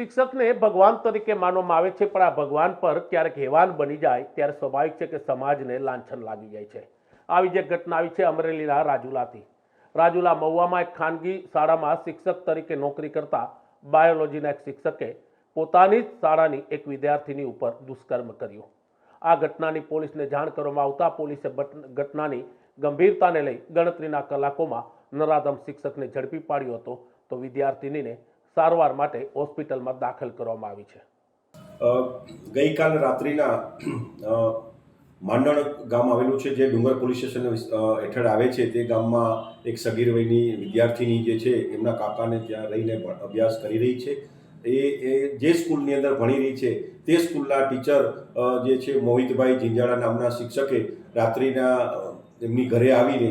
શિક્ષકને ભગવાન તરીકે માનવામાં આવે છે, પણ આ ભગવાન પર ક્યારેક હેવાન બની જાય, ત્યારે સ્વાભાવિક છે કે સમાજને લાંછન લાગી જાય છે. આવી જે ઘટના આવી છે અમરેલીના રાજુલાથી. રાજુલા મહુવામાં એક ખાનગી શાળામાં શિક્ષક તરીકે નોકરી કરતા બાયોલોજીના એક શિક્ષકે પોતાની જ શાળાની એક વિદ્યાર્થીની ઉપર દુષ્કર્મ કર્યું. આ ઘટનાની પોલીસને જાણ કરવામાં આવતા પોલીસે ઘટનાની ગંભીરતાને લઈ ગણતરીના કલાકોમાં નરાધમ શિક્ષકને ઝડપી પાડ્યો હતો. તો વિદ્યાર્થિનીને સારવાર માટે હોસ્પિટલમાં દાખલ કરવામાં આવી છે. ગઈકાલ રાત્રિના માંડણ ગામ આવેલું છે, જે ડુંગર પોલીસ સ્ટેશન હેઠળ આવે છે, તે ગામમાં એક સગીર વયની વિદ્યાર્થીની જે છે, એમના કાકાને ત્યાં રહીને અભ્યાસ કરી રહી છે. એ એ જે સ્કૂલની અંદર ભણી રહી છે, તે સ્કૂલના ટીચર જે છે, મોહિતભાઈ જિંજાળા નામના શિક્ષકે રાત્રિના એમની ઘરે આવીને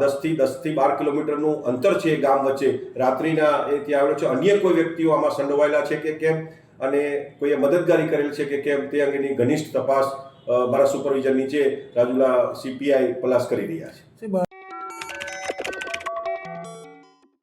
દસથી દસથી બાર કિલોમીટરનું અંતર છે એ ગામ વચ્ચે. રાત્રિના એ ત્યાં આવેલો છે. અન્ય કોઈ વ્યક્તિઓ આમાં સંડોવાયેલા છે કે કેમ? અને કોઈએ મદદગારી કરેલ છે કે કેમ? તે અંગેની ઘનિષ્ઠ તપાસ મારા સુપરવિઝન નીચે રાજુલા સીપીઆઈ પલાસ કરી રહ્યા છે.